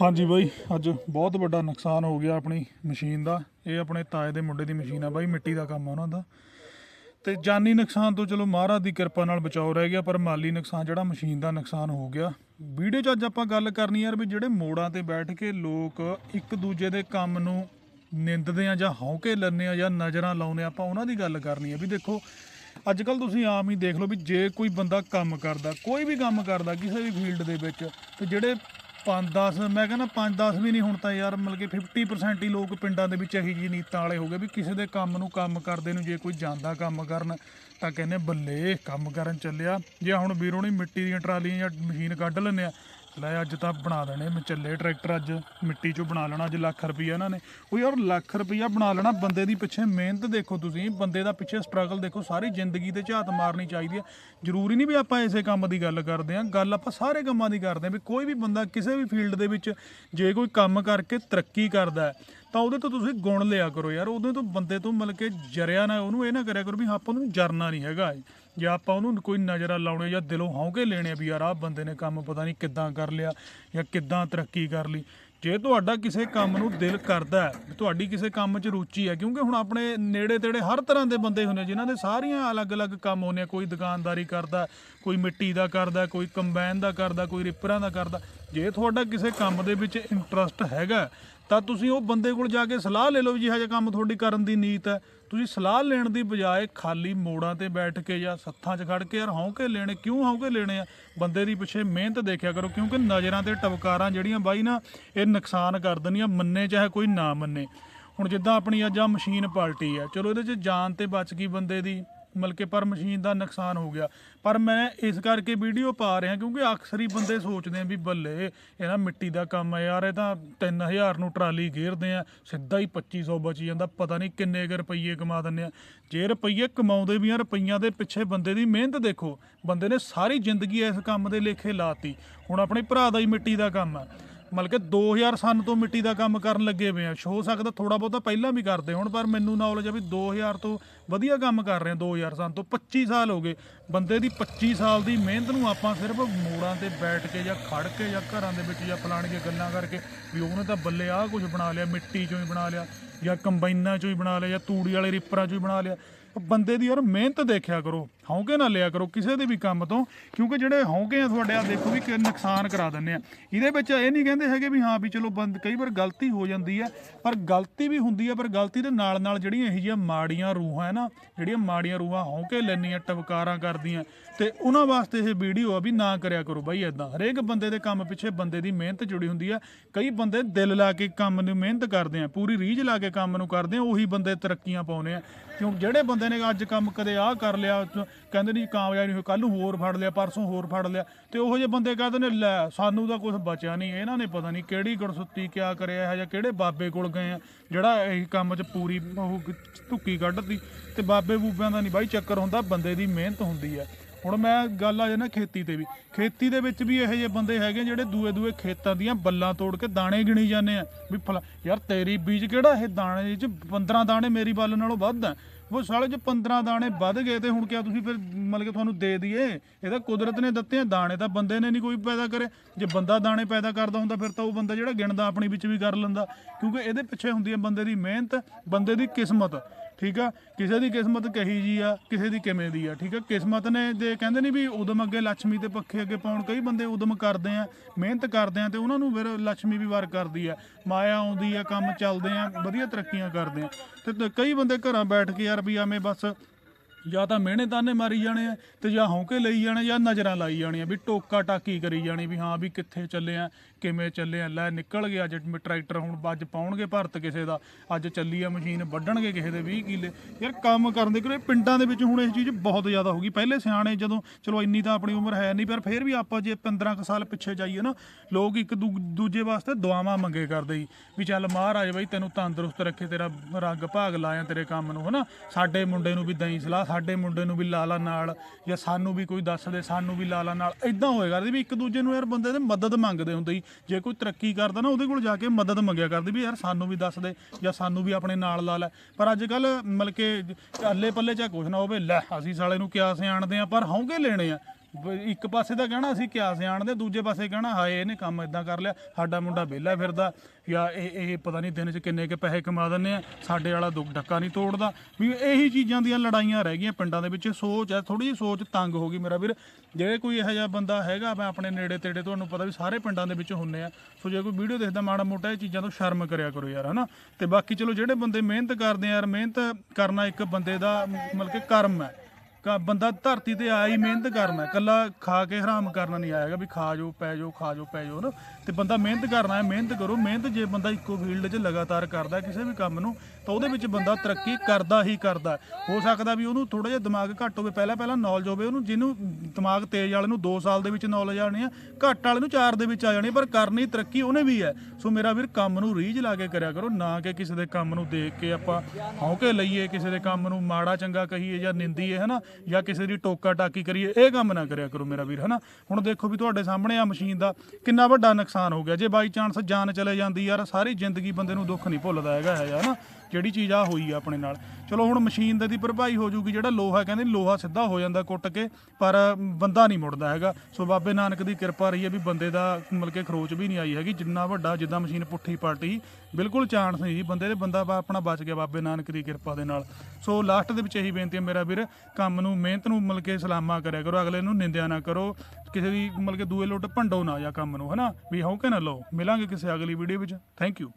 ਹਾਂਜੀ ਬਾਈ, ਅੱਜ ਬਹੁਤ ਵੱਡਾ ਨੁਕਸਾਨ ਹੋ ਗਿਆ ਆਪਣੀ ਮਸ਼ੀਨ ਦਾ। ਇਹ ਆਪਣੇ ਤਾਏ ਦੇ ਮੁੰਡੇ ਦੀ ਮਸ਼ੀਨ ਆ ਬਾਈ, ਮਿੱਟੀ ਦਾ ਕੰਮ ਆ ਉਹਨਾਂ ਦਾ। ਤੇ ਜਾਨੀ ਨੁਕਸਾਨ ਤੋਂ ਚਲੋ ਮਹਾਰਾਜ ਦੀ ਕਿਰਪਾ ਨਾਲ ਬਚਾਓ ਰਹਿ ਗਿਆ, ਪਰ ਮਾਲੀ ਨੁਕਸਾਨ, ਜਿਹੜਾ ਮਸ਼ੀਨ ਦਾ ਨੁਕਸਾਨ ਹੋ ਗਿਆ। ਵੀਡੀਓ 'ਚ ਅੱਜ ਆਪਾਂ ਗੱਲ ਕਰਨੀ ਯਾਰ ਵੀ ਜਿਹੜੇ ਮੋੜਾਂ ਤੇ ਬੈਠ ਕੇ ਲੋਕ ਇੱਕ ਦੂਜੇ ਦੇ ਕੰਮ ਨੂੰ ਨਿੰਦਦੇ ਆ ਜਾਂ ਹੌਂਕੇ ਲੈਂਦੇ ਆ ਜਾਂ ਨਜ਼ਰਾਂ ਲਾਉਂਦੇ ਆ, ਆਪਾਂ ਉਹਨਾਂ ਦੀ ਗੱਲ ਕਰਨੀ ਆ ਵੀ ਦੇਖੋ ਅੱਜ ਕੱਲ ਤੁਸੀਂ ਆਮ ਹੀ ਦੇਖ ਲਓ ਵੀ ਜੇ ਕੋਈ ਬੰਦਾ ਕੰਮ ਕਰਦਾ, ਕੋਈ ਵੀ ਕੰਮ ਕਰਦਾ ਕਿਸੇ ਵੀ ਫੀਲਡ ਦੇ ਵਿੱਚ, ਤੇ ਜਿਹੜੇ 5-10 ਮੈਂ ਕਹਿੰਦਾ 5-10 ਵੀ ਨਹੀਂ ਹੁਣ ਤਾਂ ਯਾਰ, ਮਤਲਬ ਕਿ 50% ਹੀ ਲੋਕ ਪਿੰਡਾਂ ਦੇ ਵਿੱਚ ਇਹੀ ਜਿਹੀ ਨੀਤਾਂ ਵਾਲੇ ਹੋ ਗਏ ਵੀ ਕਿਸੇ ਦੇ ਕੰਮ ਨੂੰ ਕੰਮ ਕਰਦੇ ਨੂੰ ਜੇ ਕੋਈ ਜਾਂਦਾ ਕੰਮ ਕਰਨ, ਤਾਂ ਕਹਿੰਦੇ ਬੱਲੇ ਕੰਮ ਕਰਨ ਚੱਲਿਆ। ਜੇ ਹੁਣ ਵੀਰੋਂ ਨੇ ਮਿੱਟੀ ਦੀਆਂ ਟਰਾਲੀਆਂ ਜਾਂ ਮਸ਼ੀਨ ਕੱਢ ਲੈਂਦੇ ਆ ਲੈ ਅੱਜ ਤਾਂ ਬਣਾ ਦੇਣੇ ਮੈਂ ਚੱਲੇ ਟਰੈਕਟਰ ਅੱਜ, ਮਿੱਟੀ ਚੋਂ ਬਣਾ ਲੈਣਾ ਅੱਜ ਲੱਖ ਰੁਪਈਆ ਇਹਨਾਂ ਨੇ ਉਹ ਯਾਰ ਲੱਖ ਰੁਪਈਆ ਬਣਾ ਲੈਣਾ ਬੰਦੇ ਦੀ ਪਿੱਛੇ ਮਿਹਨਤ ਦੇਖੋ ਤੁਸੀਂ, ਬੰਦੇ ਦਾ ਪਿੱਛੇ ਸਟਰਗਲ ਦੇਖੋ, ਸਾਰੀ ਜ਼ਿੰਦਗੀ ਤੇ ਝਾਤ ਮਾਰਨੀ ਚਾਹੀਦੀ ਹੈ ਜ਼ਰੂਰੀ ਨਹੀਂ ਵੀ ਆਪਾਂ ਇਸੇ ਕੰਮ ਦੀ ਗੱਲ ਕਰਦੇ ਆਂ ਗੱਲ ਆਪਾਂ ਸਾਰੇ ਕੰਮਾਂ ਦੀ ਕਰਦੇ ਆਂ ਵੀ ਕੋਈ ਵੀ ਬੰਦਾ ਕਿਸੇ ਵੀ ਫੀਲਡ ਦੇ ਵਿੱਚ ਜੇ ਕੋਈ ਕੰਮ ਕਰਕੇ ਤਰੱਕੀ ਕਰਦਾ ਤਾਂ ਉਹਦੇ ਤੋਂ ਤੁਸੀਂ ਗੁਣ ਲਿਆ ਕਰੋ ਯਾਰ, ਉਹਦੇ ਤੋਂ ਬੰਦੇ ਤੋਂ ਮਤਲਬ ਕਿ ਜਰਿਆ ਨਾ, ਉਹਨੂੰ ਇਹ ਨਾ ਕਰਿਆ ਕਰੋ ਵੀ ਆਪਾਂ ਨੂੰ ਜਰਨਾ ਨਹੀਂ ਹੈਗਾ ਇਹ। ਜਾਂ ਆਪਾਂ ਉਹਨੂੰ ਕੋਈ ਨਜ਼ਰਾਂ ਲਾਉਣੇ ਜਾਂ ਦਿਲੋਂ ਹੌਂਕੇ ਲੈਣੇ ਆ ਵੀ ਯਾਰ ਆਹ ਬੰਦੇ ਨੇ ਕੰਮ ਪਤਾ ਨਹੀਂ ਕਿੱਦਾਂ ਕਰ ਲਿਆ ਜਾਂ ਕਿੱਦਾਂ ਤਰੱਕੀ ਕਰ ਲਈ। ਜੇ ਤੁਹਾਡਾ ਕਿਸੇ ਕੰਮ ਨੂੰ ਦਿਲ ਕਰਦਾ ਤੁਹਾਡੀ ਕਿਸੇ ਕੰਮ 'ਚ ਰੁਚੀ ਹੈ, ਕਿਉਂਕਿ ਹੁਣ ਆਪਣੇ ਨੇੜੇ ਤੇੜੇ ਹਰ ਤਰ੍ਹਾਂ ਦੇ ਬੰਦੇ ਹੁੰਦੇ ਜਿਨ੍ਹਾਂ ਦੇ ਸਾਰੀਆਂ ਅਲੱਗ-ਅਲੱਗ ਕੰਮ ਹੁੰਦੇ ਆ, ਕੋਈ ਦੁਕਾਨਦਾਰੀ ਕਰਦਾ, ਕੋਈ ਮਿੱਟੀ ਦਾ ਕਰਦਾ, ਕੋਈ ਕੰਬਾਈਨ ਦਾ ਕਰਦਾ, ਕੋਈ ਰਿਪਰਾਂ ਦਾ ਕਰਦਾ। ਜੇ ਤੁਹਾਡਾ ਕਿਸੇ ਕੰਮ ਦੇ ਵਿੱਚ ਇੰਟਰਸਟ ਹੈਗਾ, ਤਾਂ ਤੁਸੀਂ ਉਹ ਬੰਦੇ ਕੋਲ ਜਾ ਕੇ ਸਲਾਹ ਲੈ ਲਓ ਜੀ ਹਜੇ ਕੰਮ ਤੁਹਾਡੀ ਕਰਨ ਦੀ ਨੀਤ ਹੈ। ਤੁਸੀਂ ਸਲਾਹ ਲੈਣ ਦੀ ਬਜਾਏ ਖਾਲੀ ਮੋੜਾਂ ਤੇ ਬੈਠ ਕੇ ਜਾਂ ਸੱਥਾਂ 'ਚ ਖੜ ਕੇ ਯਾਰ ਹੌਂਕੇ ਲੈਣੇ, ਕਿਉਂ ਹੌਂਕੇ ਲੈਣੇ ਆ? ਬੰਦੇ ਦੀ ਪਿੱਛੇ ਮਿਹਨਤ ਦੇਖਿਆ ਕਰੋ, ਕਿਉਂਕਿ ਨਜ਼ਰਾਂ ਤੇ ਟਵਕਾਰਾਂ ਜਿਹੜੀਆਂ ਬਾਈ ਨਾ, ਇਹ ਨੁਕਸਾਨ ਕਰ ਦਿੰਦੀਆਂ, ਮੰਨੇ ਚਾਹੇ ਕੋਈ ਨਾ ਮੰਨੇ। ਹੁਣ ਜਿੱਦਾਂ ਆਪਣੀ ਅੱਜ ਆ ਮਸ਼ੀਨ ਪਲਟੀ ਆ, ਚਲੋ ਇਹਦੇ 'ਚ ਜਾਨ ਤੇ ਬਚ ਗਈ ਬੰਦੇ ਦੀ। ਮਤਲਬ ਕਿ ਪਰ ਮਸ਼ੀਨ ਦਾ ਨੁਕਸਾਨ ਹੋ ਗਿਆ। ਪਰ ਮੈਂ ਇਸ ਕਰਕੇ ਵੀਡੀਓ ਪਾ ਰਿਹਾ ਕਿਉਂਕਿ ਅਕਸਰ ਹੀ ਬੰਦੇ ਸੋਚਦੇ ਆ ਵੀ ਬੱਲੇ, ਇਹ ਨਾ ਮਿੱਟੀ ਦਾ ਕੰਮ ਆ ਯਾਰ, ਇਹ ਤਾਂ 3000 ਨੂੰ ਟਰਾਲੀ ਘੇਰਦੇ ਆ, ਸਿੱਧਾ ਹੀ 2500 ਬਚ ਜਾਂਦਾ, ਪਤਾ ਨਹੀਂ ਕਿੰਨੇ ਕੁ ਰੁਪਈਏ ਕਮਾ ਦਿੰਦੇ ਆ। ਜੇ ਰੁਪਈਏ ਕਮਾਉਂਦੇ ਵੀ ਆ, ਰੁਪਈਆਂ ਦੇ ਪਿੱਛੇ ਬੰਦੇ ਦੀ ਮਿਹਨਤ ਦੇਖੋ, ਬੰਦੇ ਨੇ ਸਾਰੀ ਜ਼ਿੰਦਗੀ ਇਸ ਕੰਮ ਦੇ ਲੇਖੇ ਲਾਤੀ। ਹੁਣ ਆਪਣੇ ਭਰਾ ਦਾ ਹੀ ਮਿੱਟੀ ਦਾ ਕੰਮ ਆ। ਮਤਲਬ ਕਿ 2000 ਸਨ ਤੋਂ ਮਿੱਟੀ ਦਾ ਕੰਮ ਕਰਨ ਲੱਗੇ ਪਏ ਆ। ਹੋ ਸਕਦਾ ਥੋੜਾ ਬਹੁਤਾ ਪਹਿਲਾਂ ਵੀ ਕਰਦੇ ਹੋਣ, ਪਰ ਮੈਨੂੰ ਨੌਲੇਜ ਆ ਵੀ 2000 ਤੋਂ ਵਧੀਆ ਕੰਮ ਕਰ ਰਹੇ ਆ 2000 ਸਨ ਤੋਂ 25 ਸਾਲ ਹੋ ਗਏ। ਬੰਦੇ ਦੀ 25 ਸਾਲ ਦੀ ਮਿਹਨਤ ਨੂੰ ਆਪਾਂ ਸਿਰਫ ਮੋੜਾਂ ਤੇ ਬੈਠ ਕੇ ਜਾਂ ਖੜ ਕੇ ਜਾਂ ਘਰਾਂ ਦੇ ਵਿੱਚ ਜਾਂ ਫਲਾਣੀਆਂ ਗੱਲਾਂ ਕਰਕੇ ਵੀ ਉਹਨੇ ਤਾਂ ਬੱਲੇ ਆਹ ਕੁਝ ਬਣਾ ਲਿਆ, ਮਿੱਟੀ ਚੋਂ ਹੀ ਬਣਾ ਲਿਆ, ਜਾਂ ਕੰਬਾਈਨਾਂ ਚੋਂ ਹੀ ਬਣਾ ਲਿਆ, ਜਾਂ ਤੂੜੀ ਵਾਲੇ ਰੀਪਰਾਂ ਚੋਂ ਹੀ ਬਣਾ ਲਿਆ। ਬੰਦੇ ਦੀ ਯਾਰ ਮਿਹਨਤ ਦੇਖਿਆ ਕਰੋ। ਹੌਂਕੇ ਨਾ ਲਿਆ ਕਰੋ ਕਿਸੇ ਦੇ ਵੀ ਕੰਮ ਤੋਂ, ਕਿਉਂਕਿ ਜਿਹੜੇ ਹੌਂਕੇ ਆ ਤੁਹਾਡੇ ਆ, ਦੇਖੋ ਵੀ ਕਿ ਨੁਕਸਾਨ ਕਰਾ ਦਿੰਦੇ ਆ। ਇਹਦੇ ਵਿੱਚ ਇਹ ਨਹੀਂ ਕਹਿੰਦੇ ਹੈਗੇ ਵੀ ਹਾਂ ਵੀ ਚਲੋ ਬੰਦ, ਕਈ ਵਾਰ ਗਲਤੀ ਹੋ ਜਾਂਦੀ ਹੈ ਪਰ ਗਲਤੀ ਵੀ ਹੁੰਦੀ ਹੈ ਪਰ ਗਲਤੀ ਦੇ ਨਾਲ ਨਾਲ ਜਿਹੜੀਆਂ ਇਹੋ ਜਿਹੀਆਂ ਮਾੜੀਆਂ ਰੂਹਾਂ ਹੈ ਨਾ, ਜਿਹੜੀਆਂ ਮਾੜੀਆਂ ਰੂਹਾਂ ਹੌਂਕੇ ਲੈਣੀਆਂ ਟਵਕਾਰਾਂ ਕਰਦੀਆਂ, ਤੇ ਉਹਨਾਂ ਵਾਸਤੇ ਇਹ ਵੀਡੀਓ ਆ ਵੀ ਨਾ ਕਰਿਆ ਕਰੋ ਬਾਈ ਐਦਾਂ ਹਰੇਕ ਬੰਦੇ ਦੇ ਕੰਮ ਪਿੱਛੇ ਬੰਦੇ ਦੀ ਮਿਹਨਤ ਜੁੜੀ ਹੁੰਦੀ ਹੈ ਕਈ ਬੰਦੇ ਦਿਲ ਲਾ ਕੇ ਕੰਮ ਨੂੰ ਮਿਹਨਤ ਕਰਦੇ ਆ, ਪੂਰੀ ਰੀਝ ਲਾ ਕੇ ਕੰਮ ਨੂੰ ਕਰਦੇ ਆ, ਉਹੀ ਬੰਦੇ ਤਰੱਕੀਆਂ ਪਾਉਨੇ ਆ। ਕਿਉਂ, ਜਿਹੜੇ ਬੰਦੇ ਨੇ ਅੱਜ ਕੰਮ ਕਦੇ ਆਹ ਕਰ ਲਿਆ ਕਹਿੰਦੇ ਨਹੀਂ ਕਾਮਯਾਬ ਨਹੀਂ ਹੋਏ ਕੱਲ ਨੂੰ ਹੋਰ ਫੜ ਲਿਆ, ਪਰਸੋਂ ਹੋਰ ਫੜ ਲਿਆ। ਤੇ ਉਹੋ ਜਿਹੇ ਬੰਦੇ ਕਹਿੰਦੇ ਨੇ, ਲੈ, ਸਾਨੂੰ ਤਾਂ ਕੁਝ ਬਚਿਆ ਨਹੀਂ, ਇਹਨਾਂ ਨੇ ਪਤਾ ਨਹੀਂ ਕਿਹੜੀ ਗੁਰਸੁੱਤੀ ਕਿਆ ਕਰਿਆ ਹੈ ਜਾਂ ਕਿਹੜੇ ਬਾਬੇ ਕੋਲ ਗਏ ਆ, ਜਿਹੜਾ ਇਹ ਕੰਮ 'ਚ ਪੂਰੀ ਉਹ ਧੁੱਕੀ ਕੱਢਦੀ ਤੇ ਬਾਬੇ ਬੂਬਿਆਂ ਦਾ ਨਹੀਂ ਬਾਈ ਚੱਕਰ ਹੁੰਦਾ, ਬੰਦੇ ਦੀ ਮਿਹਨਤ ਹੁੰਦੀ ਹੈ ਹੁਣ ਮੈਂ ਗੱਲ ਆ ਜਾਣਾ ਖੇਤੀ ਤੇ ਵੀ। ਖੇਤੀ ਦੇ ਵਿੱਚ ਵੀ ਇਹੋ ਜਿਹੇ ਬੰਦੇ ਹੈਗੇ ਜਿਹੜੇ ਦੂਏ ਦੂਏ ਖੇਤਾਂ ਦੀਆਂ ਬੱਲਾਂ ਤੋੜ ਕੇ ਦਾਣੇ ਗਿਣੀ ਜਾਂਦੇ ਆ। ਵੀ ਫਲਾ ਯਾਰ ਤੇਰੀ ਬੀਜ ਕਿਹੜਾ? ਇਹ ਦਾਣੇ ਚ 15 ਦਾਣੇ ਮੇਰੀ ਬੱਲ ਨਾਲੋਂ ਵੱਧ ਆ। ਉਹ ਸਾਲੇ ਚ 15 ਦਾਣੇ ਵੱਧ ਗਏ ਤੇ ਹੁਣ ਕਿਆ ਤੁਸੀਂ ਫਿਰ ਮਤਲਬ ਕਿ ਤੁਹਾਨੂੰ ਦੇ ਦਈਏ? ਇਹ ਤਾਂ ਕੁਦਰਤ ਨੇ ਦਿੱਤੇ ਆ, ਦਾਣੇ ਤਾਂ ਬੰਦੇ ਨੇ ਨਹੀਂ ਕੋਈ ਪੈਦਾ ਕਰੇ। ਜੇ ਬੰਦਾ ਦਾਣੇ ਪੈਦਾ ਕਰਦਾ ਹੁੰਦਾ ਫਿਰ ਤਾਂ ਉਹ ਬੰਦਾ ਜਿਹੜਾ ਗਿਣਦਾ ਆਪਣੀ ਵਿੱਚ ਵੀ ਕਰ ਲੈਂਦਾ। ਕਿਉਂਕਿ ਇਹਦੇ ਪਿੱਛੇ ਹੁੰਦੀ ਹੈ ਬੰਦੇ ਦੀ ਮਿਹਨਤ, ਬੰਦੇ ਦੀ ਕਿਸਮਤ। ਠੀਕ ਆ? ਕਿਸੇ ਦੀ ਕਿਸਮਤ ਕਹੀ ਜੀ ਆ, ਕਿਸੇ ਦੀ ਕਿਵੇਂ ਦੀ ਆ, ਠੀਕ ਆ? ਕਿਸਮਤ ਨੇ ਜੇ ਕਹਿੰਦੇ ਨਹੀਂ ਵੀ ਉਦਮ ਅੱਗੇ ਲక్ష్ਮੀ ਤੇ ਪੱਖੇ ਅੱਗੇ ਪਾਉਣ, ਕਈ ਬੰਦੇ ਉਦਮ ਕਰਦੇ ਆ, ਮਿਹਨਤ ਕਰਦੇ ਆ ਤੇ ਉਹਨਾਂ ਨੂੰ ਫਿਰ ਲక్ష్ਮੀ ਵੀ ਵਾਰ ਕਰਦੀ ਆ। ਮਾਇਆ ਆਉਂਦੀ ਆ, ਕੰਮ ਚੱਲਦੇ ਆ, ਵਧੀਆ ਤਰੱਕੀਆਂ ਕਰਦੇ ਆ। ਤੇ ਕਈ ਬੰਦੇ ਘਰਾਂ ਬੈਠ ਕੇ ਯਾਰ ਵੀ ਐਵੇਂ ਬਸ ਜਾਂ ਤਾਂ ਮਿਹਣੇ ਤਾਨੇ ਮਾਰੀ ਜਾਣੇ ਆ ਤੇ ਜਾਂ ਹੌਂਕੇ ਲਈ ਜਾਣੇ ਜਾਂ ਨਜ਼ਰਾਂ ਲਾਈ ਜਾਣੀਆਂ ਵੀ ਟੋਕਾ ਟਾਕੀ ਕਰੀ ਜਾਣੀ ਵੀ ਹਾਂ ਵੀ ਕਿੱਥੇ ਚੱਲੇ ਆ, ਕਿਵੇਂ ਚੱਲੇ ਆ, ਲੈ ਨਿਕਲ ਗਿਆ ਅੱਜ ਮ- ਟਰੈਕਟਰ ਹੁਣ ਅੱਜ ਪਾਉਣਗੇ ਭਰਤ ਕਿਸੇ ਦਾ, ਅੱਜ ਚੱਲੀ ਆ ਮਸ਼ੀਨ ਵੱਢਣਗੇ ਕਿਸੇ ਦੇ 20 ਕਿੱਲੇ। ਯਾਰ ਕੰਮ ਕਰਨ ਦੇ ਕਿਉਂ ਪਿੰਡਾਂ ਦੇ ਵਿੱਚ ਹੁਣ ਇਹ ਚੀਜ਼ ਬਹੁਤ ਜ਼ਿਆਦਾ ਹੋ ਗਈ। ਪਹਿਲੇ ਸਿਆਣੇ ਜਦੋਂ ਚਲੋ ਇੰਨੀ ਤਾਂ ਆਪਣੀ ਉਮਰ ਹੈ ਨਹੀਂ, ਪਰ ਫਿਰ ਵੀ ਆਪਾਂ ਜੇ 15 ਕੁ ਸਾਲ ਪਿੱਛੇ ਜਾਈਏ ਨਾ, ਲੋਕ ਇੱਕ ਦੂ- ਦੂਜੇ ਵਾਸਤੇ ਦੁਆਵਾਂ ਮੰਗੇ ਕਰਦੇ ਸੀ ਵੀ ਚੱਲ ਮਹਾਰਾਜ ਬਾਈ ਤੈਨੂੰ ਤੰਦਰੁਸਤ ਰੱਖੇ, ਤੇਰਾ ਰੰਗ ਭਾਗ ਲਾਇਆ ਤੇਰੇ ਕੰਮ ਨੂੰ, ਹਨਾ? ਸਾਡੇ ਮੁੰਡੇ ਨੂੰ ਵੀ ਦਈ ਸਲਾਹ ਸਾਡੇ ਮੁੰਡੇ ਨੂੰ ਵੀ ਲਾਲਾ ਨਾਲ ਜਾਂ ਸਾਨੂੰ ਵੀ ਕੋਈ ਦੱਸ ਦੇ ਸਾਨੂੰ ਵੀ ਲਾਲਾ ਨਾਲ। ਇਦਾਂ ਹੋਇਆ ਕਰਦੇ ਵੀ ਇੱਕ ਦੂਜੇ ਨੂੰ ਯਾਰ ਬੰਦੇ ਦੇ ਮਦਦ ਮੰਗਦੇ ਹੁੰਦੇ ਸੀ। ਜੇ ਕੋਈ ਤਰੱਕੀ ਕਰਦਾ ਨਾ, ਉਹਦੇ ਕੋਲ ਜਾ ਕੇ ਮਦਦ ਮੰਗਿਆ ਕਰਦੇ ਵੀ ਯਾਰ ਸਾਨੂੰ ਵੀ ਦੱਸ ਦੇ ਜਾਂ ਸਾਨੂੰ ਵੀ ਆਪਣੇ ਨਾਲ ਲਾ ਲੈ। ਪਰ ਅੱਜ ਕੱਲ ਮਤਲਬ ਕਿ ਅੱਲੇ ਪੱਲੇ ਚਾ ਕੁਛ ਨਾ ਹੋਵੇ, ਲੈ ਅਸੀਂ ਸਾਲੇ ਨੂੰ ਕਿਆ ਸਿਆਣਦੇ ਆ, ਪਰ ਹੌਂਕੇ ਲੈਣੇ ਆ। ਬ- ਇੱਕ ਪਾਸੇ ਤਾਂ ਕਹਿਣਾ ਅਸੀਂ ਕਿਆ ਸਿਆਣਦੇ ਦੂਜੇ ਪਾਸੇ ਕਹਿਣਾ, ਹਾਏ, ਇਹਨੇ ਕੰਮ ਇਦਾਂ ਕਰ ਲਿਆ, ਸਾਡਾ ਮੁੰਡਾ ਵਿਹਲਾ ਫਿਰਦਾ, ਜਾਂ ਇਹ ਇਹ ਪਤਾ ਨਹੀਂ ਦਿਨ 'ਚ ਕਿੰਨੇ ਕੇ ਪੈਸੇ ਕਮਾ ਦਿੰਦੇ ਆ, ਸਾਡੇ ਵਾਲਾ ਦੁੱਖ ਡੱਕਾ ਨਹੀਂ ਤੋੜਦਾ। ਵੀ ਇਹੀ ਚੀਜ਼ਾਂ ਦੀਆਂ ਲੜਾਈਆਂ ਰਹਿ ਗਈਆਂ ਪਿੰਡਾਂ ਦੇ ਵਿੱਚ, ਸੋਚ ਹੈ ਥੋੜੀ ਜਿਹੀ ਸੋਚ ਤੰਗ ਹੋ ਗਈ ਮੇਰਾ ਵੀਰ। ਜੇ ਕੋਈ ਇਹੋ ਜਿਹਾ ਬੰਦਾ ਹੈਗਾ, ਮੈਂ ਆਪਣੇ ਨੇੜੇ ਤੇੜੇ ਤੁਹਾਨੂੰ ਪਤਾ ਵੀ ਸਾਰੇ ਪਿੰਡਾਂ ਦੇ ਵਿੱਚ ਹੁੰਨੇ ਆ। ਸੋ ਜੇ ਕੋਈ ਵੀਡੀਓ ਦੇਖਦਾ, ਮਾੜਾ ਮੋਟਾ ਇਹ ਚੀਜ਼ਾਂ ਤੋਂ ਸ਼ਰਮ ਕਰਿਆ ਕਰੋ ਯਾਰ, ਹਨਾ? ਤੇ ਬਾਕੀ ਚਲੋ, ਜਿਹੜੇ ਬੰਦੇ ਮਿਹਨਤ ਕਰਦੇ ਆ, ਯਾਰ, ਮਿਹਨਤ ਕਰਨਾ ਇੱਕ ਬੰਦੇ ਦਾ, ਮਤਲਬ ਕਿ ਕਰਮ ਹੈ। ਕ- ਬੰਦਾ ਧਰਤੀ ਤੇ ਆਇਆ ਹੀ ਮਿਹਨਤ ਕਰਨਾ ਕੱਲਾ ਖਾ ਕੇ ਹਰਾਮ ਕਰਨਾ ਨਹੀਂ ਆਏਗਾ ਵੀ ਖਾ ਜੋ ਪੈ ਜੋ ਖਾ ਜੋ ਪੈ ਜੋ ਨਾ ਤੇ ਬੰਦਾ ਮਿਹਨਤ ਕਰਨਾ ਹੈ, ਮਿਹਨਤ ਕਰੋ। ਮਿਹਨਤ ਜੇ ਬੰਦਾ ਇੱਕੋ ਫੀਲਡ 'ਚ ਲਗਾਤਾਰ ਕਰਦਾ ਕਿਸੇ ਵੀ ਕੰਮ ਨੂੰ, ਤਾਂ ਉਹਦੇ ਵਿੱਚ ਬੰਦਾ ਤਰੱਕੀ ਕਰਦਾ ਹੀ ਕਰਦਾ ਹੋ। ਸਕਦਾ ਵੀ ਉਹਨੂੰ ਥੋੜਾ ਜਿਹਾ ਦਿਮਾਗ ਘੱਟ ਹੋਵੇ। ਪਹਿਲਾਂ ਪਹਿਲਾਂ ਨੌਲੇਜ ਹੋਵੇ ਉਹਨੂੰ, ਜਿਹਨੂੰ ਦਿਮਾਗ ਤੇਜ਼ ਵਾਲੇ ਨੂੰ 2 ਸਾਲ ਦੇ ਵਿੱਚ ਨੌਲੇਜ ਆਣੀ ਆ ਘੱਟ ਵਾਲੇ ਨੂੰ 4 ਦੇ ਵਿੱਚ ਆ ਜਾਣੀ ਪਰ ਕਰਨੀ ਤਰੱਕੀ ਉਹਨੇ ਵੀ ਹੈ। ਸੋ ਮੇਰਾ ਵੀਰ, ਕੰਮ ਨੂੰ ਰੀਝ ਲਾ ਕੇ ਕਰਿਆ ਕਰੋ, ਨਾ ਕਿ ਕਿਸੇ ਦੇ ਕੰਮ ਨੂੰ ਦੇਖ ਕੇ ਆਪਾਂ ਹੌਂਕੇ ਲਈਏ, ਕਿਸੇ ਦੇ ਕੰਮ ਨੂੰ ਮਾੜਾ ਚੰਗਾ ਕਹੀਏ ਜਾਂ ਨਿੰਦੀਏ, ਹਨਾ? ਜਾਂ ਕਿਸੇ ਦੀ ਟੋਕਾ ਟਾਕੀ ਕਰੀਏ, ਇਹ ਕੰਮ ਨਾ ਕਰਿਆ ਕਰੋ ਮੇਰਾ ਵੀਰ, ਹਨਾ? ਹੁਣ ਦੇਖੋ ਵੀ ਤੁਹਾਡੇ ਸਾਹਮਣੇ ਆ ਮਸ਼ੀਨ ਦਾ ਕਿੰਨਾ ਵੱਡਾ ਨੁਕਸਾਨ ਹੋ ਗਿਆ। ਜੇ ਬਾਈ ਚਾਂਸ ਜਾਨ ਚਲੇ ਜਾਂਦੀ ਯਾਰ, ਸਾਰੀ ਜ਼ਿੰਦਗੀ ਬੰਦੇ ਨੂੰ ਦੁੱਖ ਨਹੀਂ ਭੁੱਲਦਾ ਹੈਗਾ ਹੈ ਹਨਾ? ਜਿਹੜੀ ਚੀਜ਼ ਆ ਹੋਈ ਆ ਆਪਣੇ ਨਾਲ। ਚਲੋ ਹੁਣ ਮਸ਼ੀਨ ਦੇ ਦੀ ਭਰਪਾਈ ਹੋ ਜੂਗੀ, ਜਿਹੜਾ ਲੋਹਾ ਕਹਿੰਦੇ ਲੋਹਾ ਸਿੱਧਾ ਹੋ ਜਾਂਦਾ ਕੁੱਟ ਕੇ, ਪਰ ਬੰਦਾ ਨਹੀਂ ਮੁੜਦਾ ਹੈਗਾ। ਸੋ ਬਾਬੇ ਨਾਨਕ ਦੀ ਕਿਰਪਾ ਰਹੀ ਹੈ ਵੀ ਬੰਦੇ ਦਾ ਮਤਲਬ ਕਿ ਖਰੋਚ ਵੀ ਨਹੀਂ ਆਈ ਹੈਗੀ। ਜਿੰਨਾ ਵੱਡਾ ਜਿੱਦਾਂ ਮਸ਼ੀਨ ਪੁੱਠੀ ਪਲਟੀ, ਬਿਲਕੁਲ ਚਾਂਸ ਨਹੀਂ ਸੀ ਬੰਦੇ ਦੇ, ਬੰਦਾ ਆਪਣਾ ਬਚ ਗਿਆ ਬਾਬੇ ਨਾਨਕ ਦੀ ਕਿਰਪਾ ਦੇ ਨਾਲ। ਸੋ ਲਾਸਟ ਦੇ ਵਿੱਚ ਇਹੀ ਬੇਨਤੀ ਹੈ ਮੇਰਾ ਵੀਰ, ਕੰਮ ਨੂੰ, ਮਿਹਨਤ ਨੂੰ ਮਤਲਬ ਕਿ ਸਲਾਮਾ ਕਰਿਆ ਕਰੋ, ਅਗਲੇ ਨੂੰ ਨਿੰਦਿਆ ਨਾ ਕਰੋ। ਕਿਸੇ ਦੀ ਮਤਲਬ ਕਿ ਦੂਏ ਲੁੱਟ ਭੰਡੋ ਨਾ ਜਾਂ ਕੰਮ ਨੂੰ, ਹਨਾ? ਵੀ ਹੌਕੇ ਨਾ ਲਓ। ਮਿਲਾਂਗੇ ਕਿਸੇ ਅਗਲੀ ਵੀਡੀਓ ਵਿੱਚ। Thank you